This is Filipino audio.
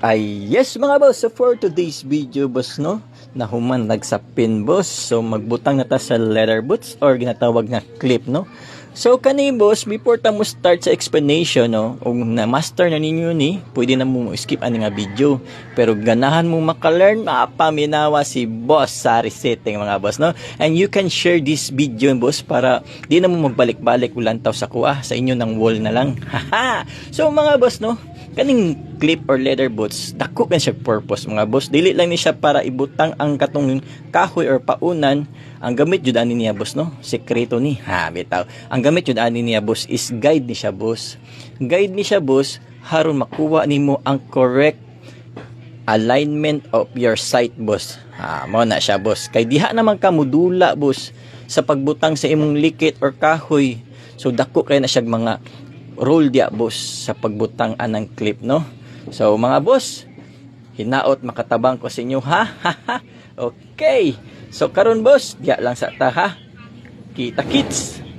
Ay, yes mga boss. So for today's video boss no, nahuman sa pin boss. So magbutang na ta sa leather boots or ginatawag nga clip no. So kani boss, before ta mo start sa explanation no, kung na master na ninyo ni, pwede na mo skip ani nga video. Pero ganahan mo makalearn, si boss sa resetting mga boss no. And you can share this video boss para di na mo magbalik-balik ulantaw sa kuha sa inyo ng wall na lang. Haha. so mga boss no, kaning clip or leather boots dako kan siya purpose mga boss. Dili lang ni siya para ibutang ang katong kahoy or paunan. Ang gamit jud ani niya boss no? Sekreto ni. Ha bitaw. Ang gamit jud ani niya boss is guide ni siya boss. Guide ni siya boss haron makuha nimo ang correct alignment of your sight boss. Ha mo na siya boss. Kay diha naman ka modula boss sa pagbutang sa imong likit or kahoy. So dako kay na siya mga roll dia boss sa pagbutang anang clip no? So mga boss hinaot makatabang ko sa inyo ha? Okay. So karon boss diya lang sa ta ha? Kita kits